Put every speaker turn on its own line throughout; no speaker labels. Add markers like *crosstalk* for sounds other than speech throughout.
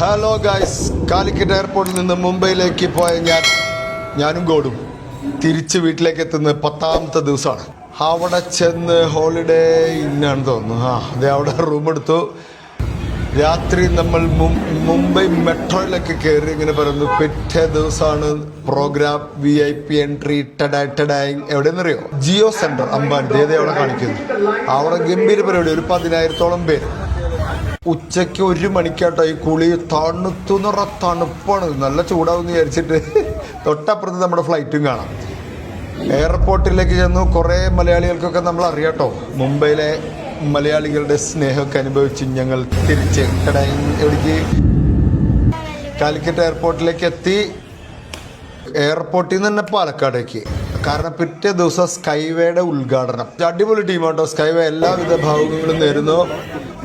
Hello guys Calicut എയർപോർട്ടിൽ നിന്ന് മുംബൈയിലേക്ക് പോയ ഞാൻ ഞാനും ഗോഡും തിരിച്ച് വീട്ടിലേക്ക് എത്തുന്ന പത്താമത്തെ ദിവസമാണ്. അവിടെ ചെന്ന് ഹോളിഡേ ഇന്നാണ് തോന്നുന്നു. ആ അതെ അവിടെ റൂം എടുത്തു. രാത്രി നമ്മൾ മുംബൈ മെട്രോയിലൊക്കെ കയറി ഇങ്ങനെ പറയുന്നു പിറ്റേ ദിവസമാണ് programme V I P entry ടഡായ് ടഡായ് എവിടെയെന്നറിയോ? ജിയോ സെന്റർ അമ്പാൻ ദേദ അവിടെ കാണിക്കുന്നു. അവിടെ ഗംഭീര പരിപാടി ഒരു പതിനായിരത്തോളം പേര്. ഉച്ചയ്ക്ക് ഒരു മണിക്കാട്ടോ ഈ കുളി തണുത്തു നിറ തണുപ്പാണ്. നല്ല ചൂടാവും വിചാരിച്ചിട്ട്. തൊട്ടപ്പുറത്ത് നമ്മുടെ ഫ്ലൈറ്റും കാണാം. എയർപോർട്ടിലേക്ക് ചെന്നു. കുറേ മലയാളികൾക്കൊക്കെ നമ്മൾ അറിയാട്ടോ. മുംബൈയിലെ മലയാളികളുടെ സ്നേഹമൊക്കെ അനുഭവിച്ച് ഞങ്ങൾ തിരിച്ച് എവിടേക്ക്? കാലിക്കറ്റ് എയർപോർട്ടിലേക്ക് എത്തി. എയർപോർട്ടിൽ നിന്ന് തന്നെ പാലക്കാടേക്ക്. കാരണം പിറ്റേ ദിവസം സ്കൈവേയുടെ ഉദ്ഘാടനം. അടിപൊളി ടീമാട്ടോ. സ്കൈവേ എല്ലാവിധ ഭാവുകങ്ങളും നേരുന്നു.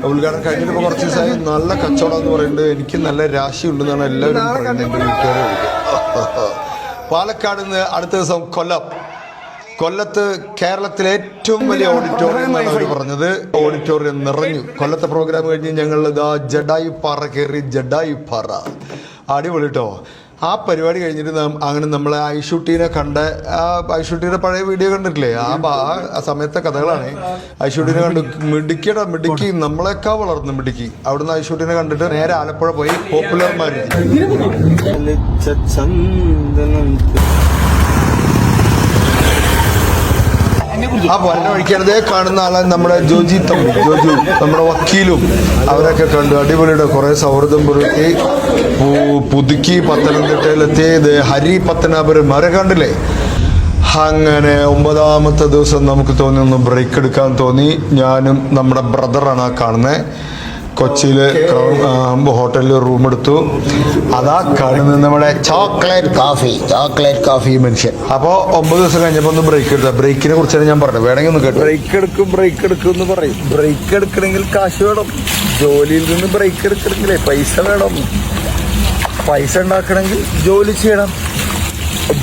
ഉദ്ഘാടനം കഴിഞ്ഞിട്ട് കുറച്ച് ദിവസമായി. നല്ല കച്ചവടം എന്ന് പറയുന്നത് എനിക്ക് നല്ല രാശി ഉണ്ടെന്നാണ് എല്ലാവരും പറയുന്നത്. എന്റെ വീട്ടുകാരെ പാലക്കാട് നിന്ന് അടുത്ത ദിവസം കൊല്ലം. കൊല്ലത്ത് കേരളത്തിലെ ഏറ്റവും വലിയ ഓഡിറ്റോറിയം എന്നാണ് അവർ പറഞ്ഞത്. ഓഡിറ്റോറിയം നിറഞ്ഞു. കൊല്ലത്തെ പ്രോഗ്രാം കഴിഞ്ഞ് ഞങ്ങൾ ഇതാ ജഡായി പാറ കയറി ജഡായി പാറ അടിപൊളി കേട്ടോ ആ പരിപാടി കഴിഞ്ഞിട്ട് അങ്ങനെ നമ്മളെ ഐഷുട്ടീനെ കണ്ട ആ ഐഷൂട്ടീനെ പഴയ വീഡിയോ കണ്ടിട്ടില്ലേ? ആ ആ സമയത്തെ കഥകളാണ്. ഐഷുട്ടീനെ കണ്ടു മിടുക്കിയുടെ മിടുക്കി നമ്മളെക്കാ വളർന്നു മിടുക്കി. അവിടുന്ന് ഐഷുട്ടീനെ കണ്ടിട്ട് നേരെ ആലപ്പുഴ പോയി പോപ്പുലർ മാരുതി
ചന്ദനം
ആ വരണ കാണുന്ന ആളാണ് നമ്മുടെ ജോജി തമ്പി ജോജു നമ്മുടെ വക്കീലും അവരൊക്കെ കണ്ടു. അടിപൊളിയുടെ കുറെ സൗഹൃദം പുലർത്തി. പുതുക്കി പത്തനംതിട്ടയിലെത്തിയത് ഹരി പത്തനാപുരം. മര കണ്ടില്ലേ? അങ്ങനെ ഒമ്പതാമത്തെ ദിവസം നമുക്ക് തോന്നി ഒന്ന് ബ്രേക്ക് എടുക്കാൻ തോന്നി. ഞാനും നമ്മുടെ ബ്രദറാണ് ആ കാണുന്നത് കൊച്ചിയിൽ ഹോട്ടലിൽ റൂം എടുത്തു. അതാ കാണുന്നത് നമ്മുടെ ചോക്ലേറ്റ് കാഫി ചോക്ലേറ്റ് കാഫി മനുഷ്യൻ. അപ്പോൾ ഒമ്പത് ദിവസം കഴിഞ്ഞപ്പോൾ ഒന്ന് ബ്രേക്ക് എടുത്താൽ ബ്രേക്കിനെ കുറിച്ചാണ് ഞാൻ പറഞ്ഞത്. വേണമെങ്കിൽ ഒന്ന് കേട്ടു.
ബ്രേക്ക് എടുക്കും ബ്രേക്ക് എടുക്കും എന്ന് പറയും. ബ്രേക്ക് എടുക്കണമെങ്കിൽ കാശ് വേണം. ജോലിയിൽ നിന്ന് ബ്രേക്ക് എടുക്കണമെങ്കിലേ പൈസ വേണം. പൈസ ഉണ്ടാക്കണമെങ്കിൽ ജോലി ചെയ്യണം.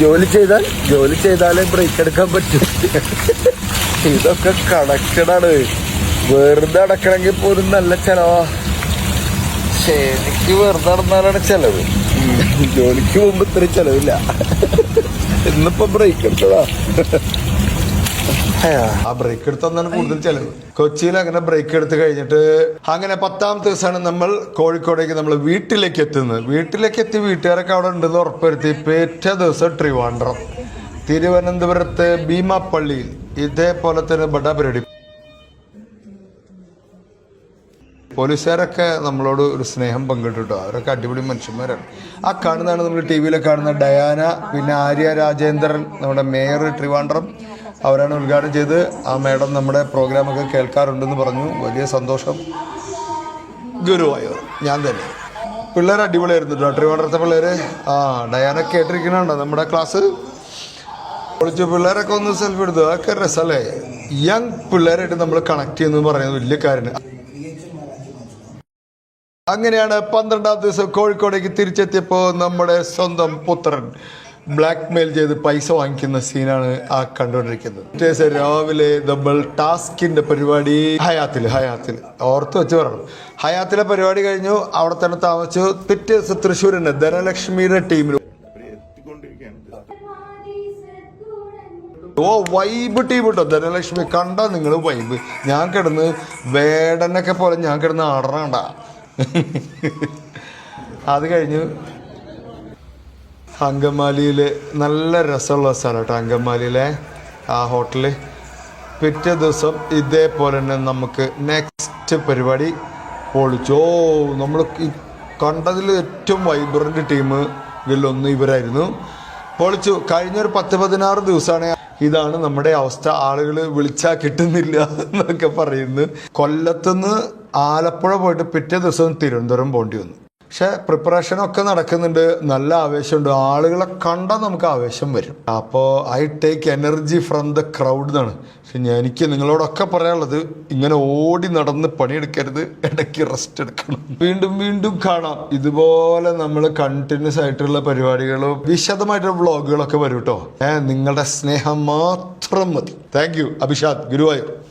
ജോലി ചെയ്താൽ ജോലി ചെയ്താലേ ബ്രേക്ക് എടുക്കാൻ പറ്റും. ഇതൊക്കെ കണക്ഷനാണ് വെറുതെ അടക്കണമെങ്കിൽ പോലും നല്ല ചെലവാ. പക്ഷേ എനിക്ക് വെറുതെ നടന്നാലാണ് ചെലവ്. ജോലിക്ക് പോകുമ്പോ ഇത്ര ചെലവില്ല. ഇന്നിപ്പോ ബ്രേക്ക് എടുത്തതാ.
ആ ബ്രേക്ക് എടുത്താണ് കൂടുതൽ ചെലവ്. കൊച്ചിയിൽ അങ്ങനെ ബ്രേക്ക് എടുത്ത് കഴിഞ്ഞിട്ട് അങ്ങനെ പത്താമത്തെ ദിവസമാണ് നമ്മൾ കോഴിക്കോടേക്ക് നമ്മൾ വീട്ടിലേക്ക് എത്തുന്നത്. വീട്ടിലേക്ക് എത്തി വീട്ടുകാരൊക്കെ അവിടെ ഉണ്ടെന്ന് ഉറപ്പുവരുത്തി. പേറ്റ ദിവസം ട്രിവാൻഡ്രം. തിരുവനന്തപുരത്ത് ഭീമാപ്പള്ളിയിൽ ഇതേപോലെ തന്നെ ബഡാ പരിപാടി പോലീസുകാരൊക്കെ നമ്മളോട് ഒരു സ്നേഹം പങ്കിട്ടിട്ടോ. അവരൊക്കെ അടിപൊളി മനുഷ്യന്മാരാണ്. ആ കാണുന്നതാണ് നമ്മൾ ടി വിയിലെ കാണുന്ന ഡയാന പിന്നെ ആര്യ രാജേന്ദ്രൻ നമ്മുടെ മേയർ ട്രിവാൻഡ്രം. അവരാണ് ഉദ്ഘാടനം ചെയ്ത് ആ മേഡം നമ്മുടെ പ്രോഗ്രാമൊക്കെ കേൾക്കാറുണ്ടെന്ന് പറഞ്ഞു. വലിയ സന്തോഷം. ഗുരുവായൂർ. ഞാൻ തന്നെ. പിള്ളേർ അടിപൊളിയായിരുന്നു കേട്ടോ ട്രിവാൻഡ്രത്തെ പിള്ളേർ ആ ഡയാന കേട്ടിരിക്കണുണ്ടോ നമ്മുടെ ക്ലാസ്? വിളിച്ച് പിള്ളേരൊക്കെ ഒന്ന് സെൽഫി എടുത്തു? അതൊക്കെ രസമല്ലേ യങ് പിള്ളേരായിട്ട് നമ്മൾ കണക്ട് ചെയ്യുന്നു പറയുന്നത് വലിയ കാര്യമാണ്. അങ്ങനെയാണ് പന്ത്രണ്ടാം ദിവസം കോഴിക്കോടേക്ക് തിരിച്ചെത്തിയപ്പോൾ നമ്മുടെ സ്വന്തം പുത്രൻ ബ്ലാക്ക് മെയിൽ ചെയ്ത് പൈസ വാങ്ങിക്കുന്ന സീനാണ് ആ കണ്ടുകൊണ്ടിരിക്കുന്നത്. ദിവസം രാവിലെ നമ്മൾ ടാസ്കിന്റെ പരിപാടി ഹയാത്തിൽ ഹയാത്തിൽ. ഓർത്ത് വെച്ച് പറയണം. ഹയാത്തിലെ പരിപാടി കഴിഞ്ഞു അവിടെ തന്നെ താമസിച്ചു. പിറ്റേ ദിവസം തൃശ്ശൂരിന്റെ ധനലക്ഷ്മിയുടെ ടീമിൽ ഓ വൈബ് ടീം കേട്ടോ ധനലക്ഷ്മി കണ്ട നിങ്ങൾ വൈബ് ഞാൻ കിടന്ന് വേടനൊക്കെ പോലെ ഞാൻ കിടന്ന് ആടണണ്ട *laughs* അത് കഴിഞ്ഞു അങ്കമാലിയിൽ നല്ല രസമുള്ള സ്ഥലം കേട്ടോ അങ്കമാലിയിലെ ആ ഹോട്ടൽ പിറ്റേ ദിവസം ഇതേപോലെ തന്നെ നമുക്ക് നെക്സ്റ്റ് പരിപാടി പൊളിച്ചു. നമ്മൾ കണ്ടതിൽ ഏറ്റവും വൈബ്രന്റ് ടീം ഇതിലൊന്ന് ഇവരായിരുന്നു. പൊളിച്ചു. കഴിഞ്ഞൊരു പത്ത് പതിനാറ് ദിവസമാണ് ഇതാണ് നമ്മുടെ അവസ്ഥ. ആളുകൾ വിളിച്ചാൽ കിട്ടുന്നില്ല എന്നൊക്കെ പറയുന്നു. കൊല്ലത്തുനിന്ന് ആലപ്പുഴ പോയിട്ട് പിറ്റേ ദിവസം തിരുവനന്തപുരം പോകേണ്ടി വന്നു. പക്ഷെ പ്രിപ്പറേഷനൊക്കെ നടക്കുന്നുണ്ട്. നല്ല ആവേശമുണ്ട്. ആളുകളെ കണ്ടാൽ നമുക്ക് ആവേശം വരും. അപ്പോൾ I take energy from the crowd എന്നാണ്. പക്ഷെ ഞാൻ- എനിക്ക് നിങ്ങളോടൊക്കെ പറയാനുള്ളത് ഇങ്ങനെ ഓടി നടന്ന് പണിയെടുക്കരുത്. ഇടയ്ക്ക് റെസ്റ്റ് എടുക്കണം. വീണ്ടും വീണ്ടും കാണാം. ഇതുപോലെ നമ്മൾ കണ്ടിന്യൂസ് ആയിട്ടുള്ള പരിപാടികളും വിശദമായിട്ടുള്ള വ്ളോഗുകളൊക്കെ വരും കേട്ടോ ഏഹ് നിങ്ങളുടെ സ്നേഹം മാത്രം മതി. Thank you Abhishad Guruvayur.